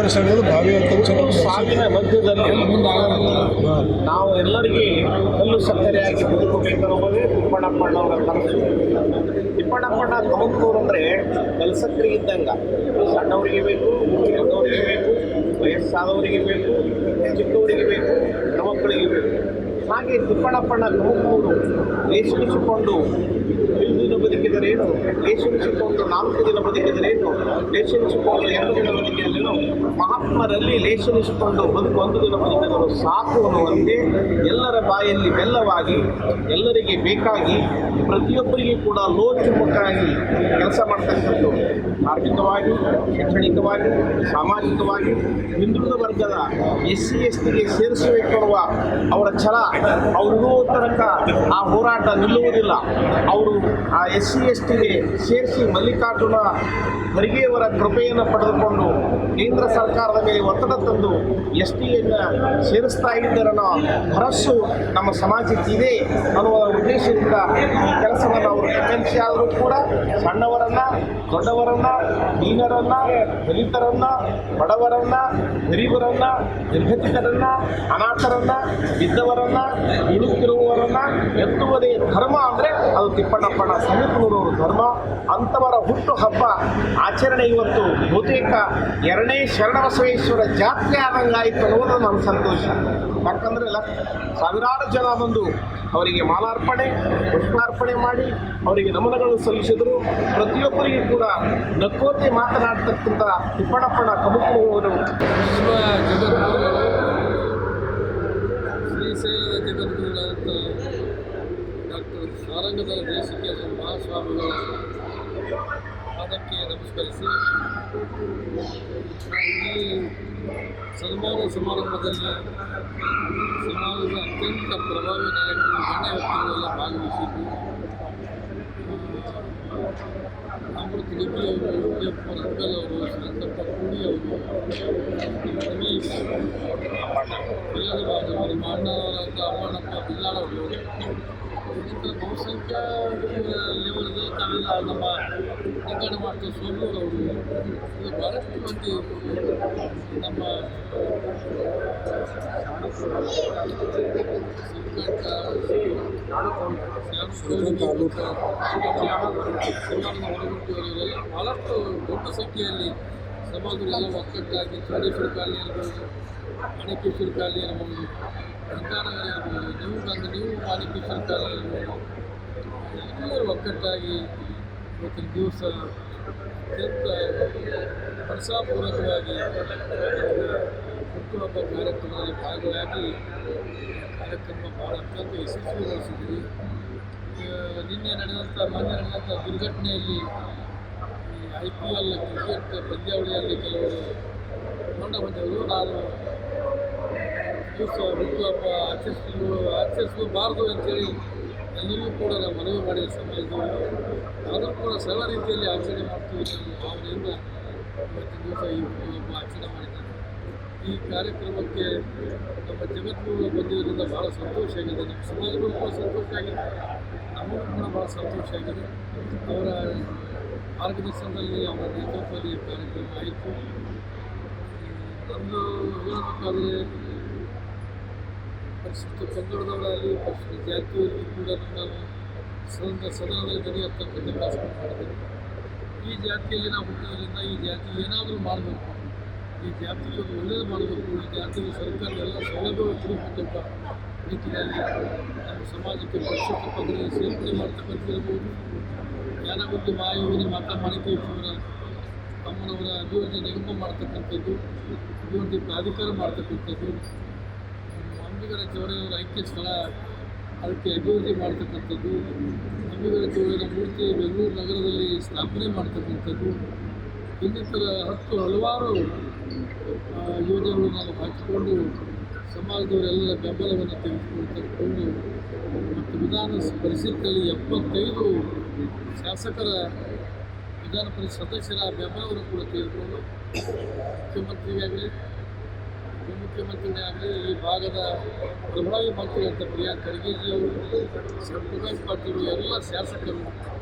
ರೈತರ ಸಂಘದ ಭಾವಿ ಸಾವಿನ ಮಧ್ಯದಲ್ಲಿ ನಾವು ಎಲ್ಲರಿಗೆ ಕಲ್ಲು ಸಕ್ಕರೆಯಾಗಿ ಬದುಕಬೇಕನ್ನೋದೇ ತಿಪ್ಪಣ್ಣಪ್ಪಣ್ಣವರ ಕನಸು. ತಿಪ್ಪಣ್ಣಪ್ಪಣ್ಣ ಕಮಲ್ನೂರು ಅಂದರೆ ಕಲ್ಸಕ್ಕರೆ ಇದ್ದಂಗ. ಸಣ್ಣವರಿಗೆ ಬೇಕು ದೊಡ್ಡವರಿಗೆ ಬೇಕು, ವಯಸ್ಸಾದವರಿಗೆ ಬೇಕು, ಚಿಕ್ಕವರಿಗೆ ಬೇಕು ಹೆಣ್ಮಕ್ಕಳಿಗೆ ಬೇಕು. ಹಾಗೆ ತಿಪ್ಪಣ್ಣಪ್ಪಣ್ಣ ಕಮಲ್ನೂರು ಲೇಷಿಸಿಕೊಂಡು ಐದು ದಿನ ಬದುಕಿದರೇನು ಲೇಷಿಸಿಕೊಂಡು ನಾಲ್ಕು ದಿನ ಬದುಕಿದರೇನು ಲೇಷಿಸಿಕೊಂಡು ಎರಡು ದಿನ ಬದುಕಿದರೇನು ಮಹಾತ್ಮರಲ್ಲಿ ಲೇಷನಿಸಿಕೊಂಡು ಬದುಕು ಒಂದು ದಿನ ಬದುಕಿದರು ಸಾಕು ಅನ್ನುವಂತೆ ಎಲ್ಲರ ಬಾಯಲ್ಲಿ ಬೆಲ್ಲವಾಗಿ, ಎಲ್ಲರಿಗೆ ಬೇಕಾಗಿ ಪ್ರತಿಯೊಬ್ಬರಿಗೂ ಕೂಡ ಲೋಚುಮುಖಾಗಿ ಕೆಲಸ ಮಾಡ್ತಕ್ಕಂಥದ್ದು. ಆರ್ಥಿಕವಾಗಿ, ಶೈಕ್ಷಣಿಕವಾಗಿ, ಸಾಮಾಜಿಕವಾಗಿ, ಹಿಂದುಳಿದ ವರ್ಗದ ಎಸ್ ಸಿ ಎಸ್ ಟಿಗೆ ಸೇರಿಸಬೇಕೆನ್ನುವ ಅವರ ಛಲ ಅವರು ತನಕ ಆ ಹೋರಾಟ ನಿಲ್ಲುವುದಿಲ್ಲ. ಅವರು ಆ ಎಸ್ ಸಿ ಎಸ್ ಟಿಗೆ ಸೇರಿಸಿ ಮಲ್ಲಿಕಾರ್ಜುನ ಖರ್ಗೆಯವರ ಕೃಪೆಯನ್ನು ಪಡೆದುಕೊಂಡು ಕೇಂದ್ರ ಸರ್ಕಾರದ ಮೇಲೆ ಒತ್ತಡ ತಂದು ಎಸ್ ಟಿಯನ್ನು ಸೇರಿಸ್ತಾ ಇದ್ದರನ್ನ ಭರಸ್ಸು ನಮ್ಮ ಸಮಾಜಕ್ಕೆ ಇದೆ ಅನ್ನುವ ಉದ್ದೇಶದಿಂದ ಈ ಕೆಲಸವನ್ನು ಅವರು ಎಂ ಆದರೂ ಕೂಡ ಸಣ್ಣವರನ್ನ, ದೊಡ್ಡವರನ್ನ, ಮೀನರನ್ನ, ದಲಿತರನ್ನ, ಬಡವರನ್ನ, ಗರೀಬರನ್ನ ನಿರ್ಗತಿಕರನ್ನ ಅನಾಥರನ್ನ, ಬಿದ್ದವರನ್ನ ಇಳುತ್ತಿರುವವರನ್ನ ಎತ್ತುವುದೇ ಧರ್ಮ ಅದು ತಿಪ್ಪಣ್ಣಪ್ಪಣ್ಣ ಸಮೀಪನೂರವರ ಧರ್ಮ ಅಂಥವರ ಹುಟ್ಟು ಹಬ್ಬ. ಆಚರಣೆ ಇವತ್ತು ಬಹುತೇಕ ಎರಡನೇ ಶರಣಬಸವೇಶ್ವರ ಜಾತ್ರೆ ಆದಂಗಾಯಿತು ಅನ್ನೋದು ನನ್ನ ಸಂತೋಷ. ಯಾಕಂದರೆ ಲಕ್ಷ ಸಾವಿರಾರು ಜನ ಬಂದು ಅವರಿಗೆ ಮಾಲಾರ್ಪಣೆ, ಪುಷ್ಪಾರ್ಪಣೆ ಮಾಡಿ, ಅವರಿಗೆ ನಮನಗಳು ಸಲ್ಲಿಸಿದರು. ಪ್ರತಿಯೊಬ್ಬರಿಗೂ ಕೂಡ ನಕ್ಕೋತಿ ಮಾತನಾಡ್ತಕ್ಕಂಥ ತಿಪ್ಪಣ್ಣಪ್ಪನ ಜಗದ್ಗುರುಗಳು ಶ್ರೀಶೈಲದ ಜಗದ್ಗುರುಗಳಾದಂಥ ಡಾಕ್ಟರ್ ಸಾರಂಗಧರ ದೇಶಿಕೇಂದ್ರ ಮಹಾಸ್ವಾಮಿಗಳ ಪಾದಕ್ಕೆ ನಮಸ್ಕರಿಸಿ ಈ ಸನ್ಮಾನ ಸಮಾರಂಭದಲ್ಲಿ ಸಮಾಜದ ಅತ್ಯಂತ ಪ್ರಭಾವಿ ನಾಯಕರು ಗಣ್ಯ ವ್ಯಕ್ತಿಗಳೆಲ್ಲ ಭಾಗವಹಿಸಿದ್ದು ಅಮೃತ ಡಿಗ್ರಿ ಅವರು ವಿಜಯಪ್ಪ ರತ್ಗಲ್ ಅವರು ಶಾಂತಪ್ಪ ಕೂಡಿ ಅವರು ರಮೇಶ್ ಎಲ್ಲರ ಭಾಗವರು ನಮ್ಮ ಅಣ್ಣವರಾದ ಅಮ್ಮಣ್ಣಪ್ಪ ಬಿಲ್ಲಾಳವರು ಇಂಥ ಬಹುಸಂಖ್ಯ ಲೆವೆಲ್ಗೆ ತಾವೆಲ್ಲ ನಮ್ಮ ನಿಗಡ ಮಾಡ್ತಾ ಸೋಲೂರವರು ಇದು ಭಾಳಷ್ಟು ಮಂದಿ ನಮ್ಮ ಭಾಳಷ್ಟು ದೊಡ್ಡ ಸಂಖ್ಯೆಯಲ್ಲಿ ಸಮಾಜದಲ್ಲೆಲ್ಲ ಒಕ್ಕಟ್ಟಾಗಿ ಚೌಡೇಶ್ವರ ಕಾಲನಿ ಇರ್ಬೋದು ಮಾಣಿಕೇಶ್ವರ ಕಾಲನಿ ಇರ್ಬೋದು ಗಂಗಾನಗರ ಇರ್ಬೋದು ನೀವು ಬಂದು ನೀವು ಮಾಣಿಕೇಶ್ವರ ಕಾಲನಿ ಇರ್ಬೋದು ಎಲ್ಲರೂ ಒಕ್ಕಟ್ಟಾಗಿ ಇವತ್ತಿನ ದಿವಸ ಅತ್ಯಂತ ವರ್ಷಾಪೂರ್ವಕವಾಗಿ ಹುಟ್ಟುಹಬ್ಬ ಕಾರ್ಯಕ್ರಮದಲ್ಲಿ ಭಾಗವಾಗಿ ಕಾರ್ಯಕ್ರಮ ಭಾಳ ಅತ್ಯಂತ ಯಶಸ್ವಿಗೊಳಿಸಿದ್ವಿ ನಿನ್ನೆ ನಡೆದಂಥ ಮೊನ್ನೆ ನಡೆದಂಥ ದುರ್ಘಟನೆಯಲ್ಲಿ ಐ ಪಿ ಎಲ್ ಕ್ರಿಕೆಟ್ ಪಂದ್ಯಾವಳಿಯಲ್ಲಿ ಕೆಲವರು ಕೊಂಡ ಬಂದವರು ನಾನು ಹುಟ್ಟುಹಬ್ಬ ಆಚರಿಸಲು ಆಚರಿಸಬಾರ್ದು ಅಂತೇಳಿ ಎಲ್ಲರಿಗೂ ಕೂಡ ನಾವು ಮನವಿ ಮಾಡಿದ ಸಮಯದಲ್ಲಿ ಆದರೂ ಕೂಡ ಸರಳ ರೀತಿಯಲ್ಲಿ ಆಚರಣೆ ಮಾಡ್ತೀವಿ ಅನ್ನೋ ಭಾವನೆಯಿಂದ ಇವತ್ತಿನ ದಿವಸ ಈ ಹುಟ್ಟುಹಬ್ಬ ಆಚರಣೆ ಮಾಡಿದ್ದಾರೆ ಈ ಕಾರ್ಯಕ್ರಮಕ್ಕೆ ನಮ್ಮ ಜಗತ್ತು ಬಂದಿರೋದ್ರಿಂದ ಭಾಳ ಸಂತೋಷ ಆಗಿದೆ. ನಮ್ಮ ಸಮಾಜಕ್ಕೂ ಕೂಡ ಸಂತೋಷ ಆಗಿದೆ. ನಮಗೂ ಕೂಡ ಭಾಳ ಸಂತೋಷ ಆಗಿದೆ. ಅವರ ಮಾರ್ಗದರ್ಶನದಲ್ಲಿ ಅವರ ನೇತೃತ್ವದಲ್ಲಿ ಕಾರ್ಯಕ್ರಮ ಆಯಿತು. ನಮ್ಮದು ಹೇಳಬೇಕಾದ್ರೆ ಪರಿಶಿಷ್ಟ ಪಂಗಡದವರಲ್ಲಿ ಪರಿಶಿಷ್ಟ ಜಾತಿಯಲ್ಲಿ ಕೂಡ ನಾನು ಸದನದ ಸದನದಲ್ಲಿ ನಡೆಯತಕ್ಕಂಥ ಕೆಲಸ ಮಾಡಿದ್ದೇವೆ ಈ ಜಾತಿಯಲ್ಲಿ ನಾವು ಹುಟ್ಟಿದ್ರಿಂದ ಈ ಜಾತಿ ಏನಾದರೂ ಮಾಡಬೇಕು ಈ ಒಳ್ಳೇದು ಮಾಡಬೇಕು ವಿದ್ಯಾರ್ಥಿಗಳು ಸರ್ಕಾರ ಎಲ್ಲ ಸೌಲಭ್ಯಗಳು ಕೊಡಬೇಕಂತ ರೀತಿಯಲ್ಲಿ ನಮ್ಮ ಸಮಾಜಕ್ಕೆ ಪರಿಶಿಷ್ಟ ಪಂಗಡದಲ್ಲಿ ಸೇರ್ಪಡೆ ಮಾಡ್ತಕ್ಕಂಥಿರ್ಬೋದು ಜ್ಞಾನಬುದ್ಧಿ ಮಹಾಯೋಗಿನಿ ಮಾತಾ ಮಾಣಿಕೇಶ್ವರ ಅಮ್ಮನವರ ಅಭಿವೃದ್ಧಿ ನಿಗಮ ಮಾಡ್ತಕ್ಕಂಥದ್ದು, ಅಭಿವೃದ್ಧಿ ಪ್ರಾಧಿಕಾರ ಮಾಡ್ತಕ್ಕಂಥದ್ದು ಅಂಬಿಗರ ಚೌಡಯ್ಯವರ ಐಕ್ಯ ಸ್ಥಳ, ಅದಕ್ಕೆ ಅಭಿವೃದ್ಧಿ ಮಾಡ್ತಕ್ಕಂಥದ್ದು, ಅಂಬಿಗರ ಚೌಡಯ್ಯನ ಮೂರ್ತಿ ಬೆಂಗಳೂರು ನಗರದಲ್ಲಿ ಸ್ಥಾಪನೆ ಮಾಡ್ತಕ್ಕಂಥದ್ದು, ಇನ್ನಿತರ ಹತ್ತು ಹಲವಾರು ಆ, ಯೋಜನೆಗಳು ನಾವು ಹಾಕಿಕೊಂಡು ಸಮಾಜದವರೆಲ್ಲರ ಬೆಂಬಲವನ್ನು ತೆಗೆದುಕೊಂಡು ಮತ್ತು ವಿಧಾನ ಪರಿಷತ್ತಲ್ಲಿ ಎಪ್ಪತ್ತೈದು ಶಾಸಕರ ವಿಧಾನ ಪರಿಷತ್ ಸದಸ್ಯರ ಬೆಂಬಲವನ್ನು ಕೂಡ ತೆಗೆದುಕೊಂಡು ಮುಖ್ಯಮಂತ್ರಿಗಾಗಲಿ ಉಪಮುಖ್ಯಮಂತ್ರಿಗಳೇ ಆಗಲಿ ಈ ಭಾಗದ ಪ್ರಭಾವಿ ಮಂತ್ರಿಗಳಂತ ಪ್ರಿಯಾಂಕ್ ಖರ್ಗೆಜಿಯವರು ಶಿವಪ್ರಕಾಶ್ ಪಾಟೀಲ್ ಎಲ್ಲ ಶಾಸಕರು